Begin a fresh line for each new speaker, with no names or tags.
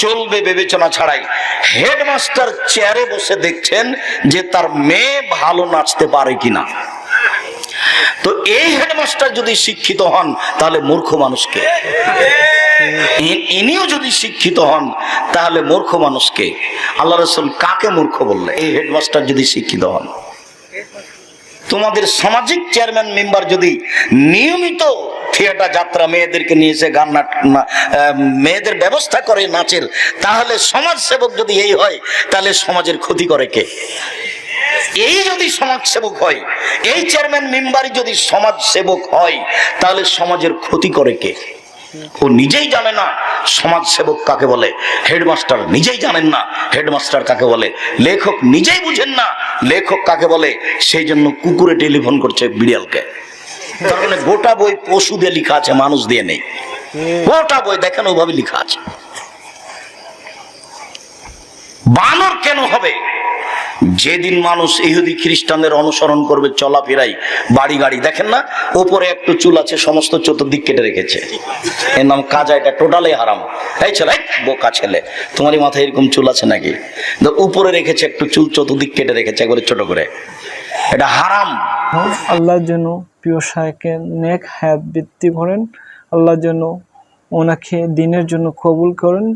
চলবে বিবেচনা ছাড়াই। হেডমাস্টার চেয়ারে বসে দেখছেন যে তার মেয়ে ভালো নাচতে পারে কিনা। তো এই হেডমাস্টার যদি শিক্ষিত হন, তাহলে মূর্খ মানুষকে ইনিও যদি শিক্ষিত হন, তাহলে মূর্খ মানুষকে আল্লাহ রসুল কাকে মূর্খ বললে এই হেডমাস্টার যদি শিক্ষিত হন। তোমাদের সামাজিক চেয়ারম্যান মেম্বার যদি নিয়মিত থিয়েটার যাত্রা মেয়েদেরকে নিয়ে এসে গান মেয়েদের ব্যবস্থা করে নাচের, তাহলে সমাজ সেবক যদি এই হয়, তাহলে সমাজের ক্ষতি করে কে? এই যদি সমাজ সেবক হয়, এই চেয়ারম্যান মেম্বারই যদি সমাজ সেবক হয়, তাহলে সমাজের ক্ষতি করে কে? ও নিজেই জানে না সমাজ সেবক কাকে বলে? হেডমাস্টার নিজেই জানেন না, হেডমাস্টার কাকে বলে? লেখক নিজেই বুঝেন না, লেখক কাকে বলে? সেই জন্য কুকুরে টেলিফোন করছে বিড়ালকে। মানে গোটা বই পশু দিয়ে লেখা আছে মানুষ দিয়ে নেই গোটা বই দেখেন ওভাবে লেখা আছে। বানর কেন হবে? যেদিন মানুষ ইহুদি খ্রিস্টানদের অনুসরণ করবে চলাফেরাই বাড়ি গাড়ি দেখেন না ওপরে একটু চুল আছে সমস্ত চতুর্দিক কেটে রেখেছে। এর নাম কাজা এটা টোটালি হারাম। এই ছেলে বোকা ছেলে তোমারই মাথায় এরকম চুল আছে নাকি? উপরে রেখেছে একটু চুল চতুর্দিক কেটে রেখেছে একবারে ছোট করে। এটা হারাম।
আল্লাহর জন্য প্রিয় সাহেবকে নেক হায়াত বৃত্তি করেন। আল্লাহর জন্য ওনাকে দিনের জন্য কবুল করেন।